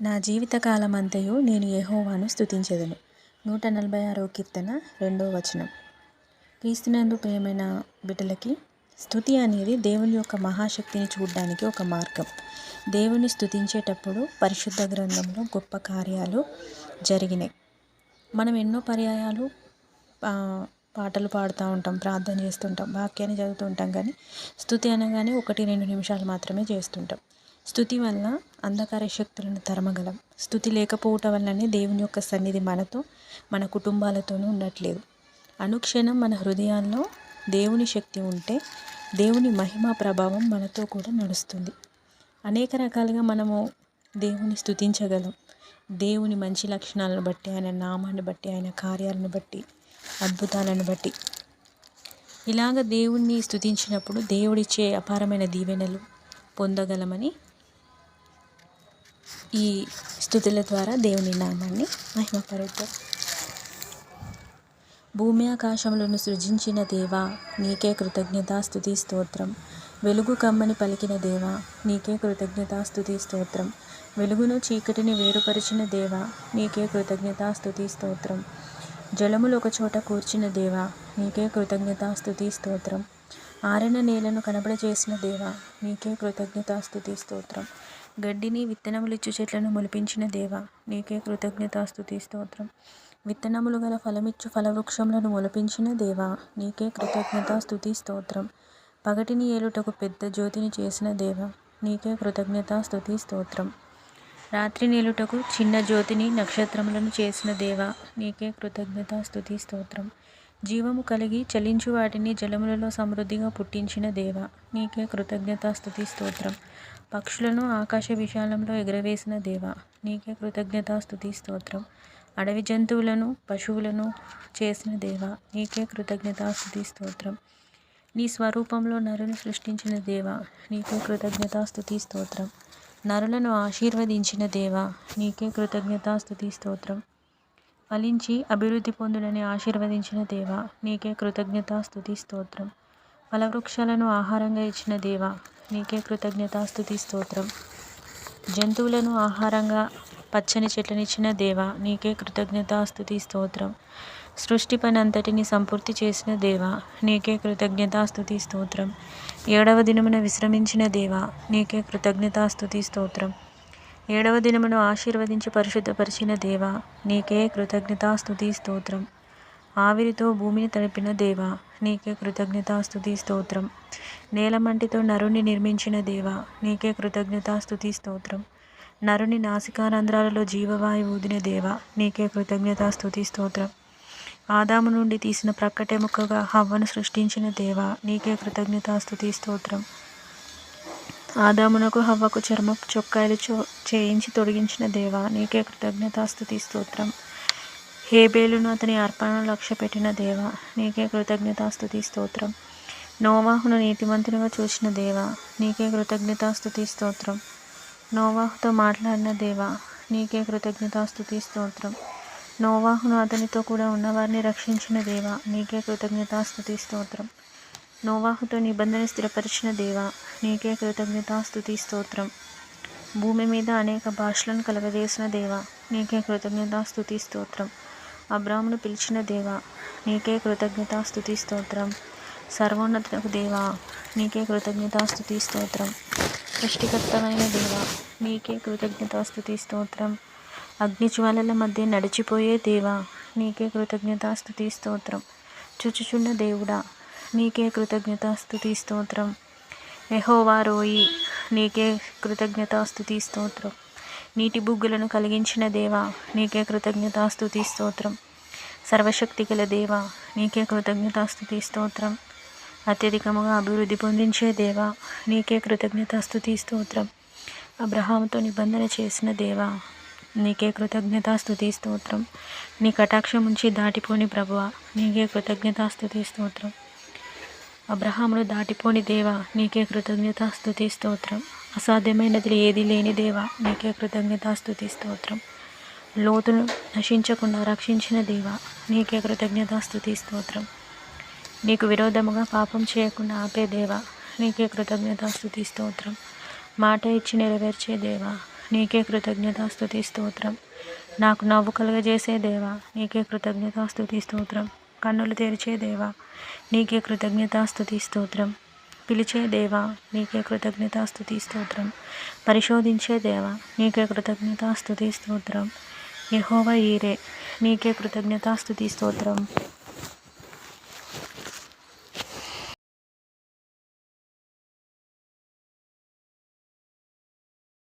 నా జీవితకాలమంతయు నేను యెహోవాను స్థుతించేదను నూట నలభై ఆరో కీర్తన రెండో వచనం. క్రీస్తునందు ప్రియమైన బిడ్డలకి స్థుతి అనేది దేవుని యొక్క మహాశక్తిని చూడడానికి ఒక మార్గం. దేవుని స్థుతించేటప్పుడు పరిశుద్ధ గ్రంథంలో గొప్ప కార్యాలు జరిగినాయి మనం ఎన్నో పర్యాయాలు పాటలు పాడుతూ ఉంటాం ప్రార్థన చేస్తుంటాం వాక్యాన్ని చదువుతుంటాం కానీ స్థుతి అనగానే ఒకటి రెండు నిమిషాలు మాత్రమే చేస్తుంటాం. స్థుతి వల్ల అంధకార శక్తులను తరమగలం. స్థుతి లేకపోవటం వల్లనే దేవుని యొక్క సన్నిధి మనతో మన కుటుంబాలతోనూ ఉండట్లేదు. అనుక్షణం మన హృదయాల్లో దేవుని శక్తి ఉంటే దేవుని మహిమ ప్రభావం మనతో కూడా నడుస్తుంది. అనేక రకాలుగా మనము దేవుని స్థుతించగలం. దేవుని మంచి లక్షణాలను బట్టి ఆయన నామాన్ని బట్టి ఆయన కార్యాలను బట్టి అద్భుతాలను బట్టి. ఇలాగ దేవుణ్ణి స్థుతించినప్పుడు దేవుడిచ్చే అపారమైన దీవెనలు పొందగలమని ఈ స్థుతుల ద్వారా దేవుని నామాన్ని మహిమపరుద్దాం. భూమి ఆకాశములను సృజించిన దేవా నీకే కృతజ్ఞత స్థుతి స్తోత్రం. వెలుగు కమ్మని పలికిన దేవా నీకే కృతజ్ఞత స్థుతి స్తోత్రం. వెలుగును చీకటిని వేరుపరిచిన దేవా నీకే కృతజ్ఞత స్థుతి స్తోత్రం. జలములు ఒక చోట కూర్చిన దేవా నీకే కృతజ్ఞత స్థుతి స్తోత్రం. ఆరిన నేలను కనబడచేసిన దేవా నీకే కృతజ్ఞత స్థుతి స్తోత్రం. గడ్డిని విత్తనములిచ్చు చెట్లను మొలిపించిన దేవా నీకే కృతజ్ఞతాస్తుతి స్తోత్రం. విత్తనములు గల ఫలమిచ్చు ఫలవృక్షములను మొలిపించిన దేవా నీకే కృతజ్ఞతాస్తుతి స్తోత్రం. పగటిని ఏలుటకు పెద్ద జ్యోతిని చేసిన దేవ నీకే కృతజ్ఞతాస్తుతి స్తోత్రం. రాత్రి నేలుటకు చిన్న జ్యోతిని నక్షత్రములను చేసిన దేవ నీకే కృతజ్ఞతాస్తుతి స్తోత్రం. జీవము కలిగి చలించు వాటిని జలములలో సమృద్ధిగా పుట్టించిన దేవ నీకే కృతజ్ఞతాస్తుతి స్తోత్రం. పక్షులను ఆకాశ విశాలంలో ఎగరవేసిన దేవ నీకే కృతజ్ఞత స్థుతి స్తోత్రం. అడవి జంతువులను పశువులను చేసిన దేవ నీకే కృతజ్ఞత స్థుతి స్తోత్రం. నీ స్వరూపంలో నరుని సృష్టించిన దేవ నీకే కృతజ్ఞత స్థుతి స్తోత్రం. నరులను ఆశీర్వదించిన దేవ నీకే కృతజ్ఞత స్థుతి స్తోత్రం. ఫలించి అభివృద్ధి పొందుడని ఆశీర్వదించిన దేవ నీకే కృతజ్ఞత స్థుతి స్తోత్రం. ఫలవృక్షాలను ఆహారంగా ఇచ్చిన దేవ నీకే కృతజ్ఞత స్థుతి స్తోత్రం. జంతువులను ఆహారంగా పచ్చని చెట్లనిచ్చిన దేవ నీకే కృతజ్ఞత స్థుతి స్తోత్రం. సృష్టి పని అంతటిని సంపూర్తి చేసిన దేవ నీకే కృతజ్ఞత స్థుతి స్తోత్రం. ఏడవ దినమున విశ్రమించిన దేవ నీకే కృతజ్ఞత స్థుతి స్తోత్రం. ఏడవ దినమును ఆశీర్వదించి పరిశుద్ధపరిచిన దేవ నీకే కృతజ్ఞత స్థుతి స్తోత్రం. ఆవిరితో భూమిని తడిపిన దేవ నీకే కృతజ్ఞత స్థుతి స్తోత్రం. నేలమంటితో నరుని నిర్మించిన దేవ నీకే కృతజ్ఞత స్థుతి స్తోత్రం. నరుని నాసికారంధ్రాలలో జీవవాయువు ఊదిన దేవ నీకే కృతజ్ఞత స్థుతి స్తోత్రం. ఆదాము నుండి తీసిన ప్రక్కటెముకగా హవ్వను సృష్టించిన దేవ నీకే కృతజ్ఞత స్థుతి స్తోత్రం. ఆదామునకు హవ్వకు చర్మ చొక్కాయలు చో చేయించి తొడిగించిన దేవ నీకే కృతజ్ఞతాస్థుతి స్తోత్రం. హేబేలును అతని అర్పణను లక్ష్య పెట్టిన దేవా నీకే కృతజ్ఞతాస్థుతి స్తోత్రం. నోవాహును నీతిమంతునిగా చూసిన దేవా నీకే కృతజ్ఞతాస్థుతి స్తోత్రం. నోవాహుతో మాట్లాడిన దేవా నీకే కృతజ్ఞతాస్థుతి స్తోత్రం. నోవాహును అతనితో కూడా ఉన్నవారిని రక్షించిన దేవా నీకే కృతజ్ఞతాస్థుతి స్తోత్రం. నోవాహుతో నిబంధన స్థిరపరిచిన దేవ నీకే కృతజ్ఞత స్థుతి స్తోత్రం. భూమి మీద అనేక భాషలను కలగజేసిన దేవ నీకే కృతజ్ఞత స్థుతి స్తోత్రం. అబ్రాహ్మును పిలిచిన దేవ నీకే కృతజ్ఞత స్థుతి స్తోత్రం. సర్వోన్నతకు దేవ నీకే కృతజ్ఞత స్థుతి స్తోత్రం. సృష్టికర్తమైన దేవ నీకే కృతజ్ఞత స్థుతి స్తోత్రం. అగ్నిజ్వాలల మధ్య నడిచిపోయే దేవ నీకే కృతజ్ఞత స్థుతి స్తోత్రం. చుచుచున్న దేవుడా నీకే కృతజ్ఞత స్థుతి స్తోత్రం. ఎహోవా రోయి నీకే కృతజ్ఞత స్థుతి స్తోత్రం. నీటి బుగ్గులను కలిగించిన దేవా నీకే కృతజ్ఞత స్థుతి స్తోత్రం. సర్వశక్తి గల దేవా నీకే కృతజ్ఞతాస్తుతి స్తోత్రం. అత్యధికముగా అభివృద్ధి పొందించే దేవా నీకే కృతజ్ఞతాస్తుతి స్తోత్రం. అబ్రహాంతో నిబంధన చేసిన దేవ నీకే కృతజ్ఞతాస్తుతి స్తోత్రం. నీ కటాక్షం ఉంచి దాటిపోని ప్రభువ నీకే కృతజ్ఞతాస్తుతి స్తోత్రం. అబ్రహాములు దాటిపోని దేవ నీకే కృతజ్ఞతాస్తుతి స్తోత్రం. అసాధ్యమైనది ఏది లేని దేవ నీకే కృతజ్ఞతాస్తుతి స్తోత్రం. లోతును నశించకుండా రక్షించిన దేవ నీకే కృతజ్ఞత స్థుతి స్తోత్రం. నీకు విరోధముగా పాపం చేయకుండా ఆపే దేవ నీకే కృతజ్ఞత స్థుతి స్తోత్రం. మాట ఇచ్చి నెరవేర్చే దేవ నీకే కృతజ్ఞత స్థుతి స్తోత్రం. నాకు నవ్వు కలుగజేసే దేవా నీకే కృతజ్ఞత స్థుతి స్తోత్రం. కన్నులు తెరిచే దేవ నీకే కృతజ్ఞత స్థుతి స్తోత్రం. పిలిచే దేవా నీకే కృతజ్ఞత స్థుతి స్తోత్రం. పరిశోధించే దేవా నీకే కృతజ్ఞత స్థుతి స్తోత్రం. యహోవ ఈరే. నీకే కృతజ్ఞత స్థుతి స్తోత్రం.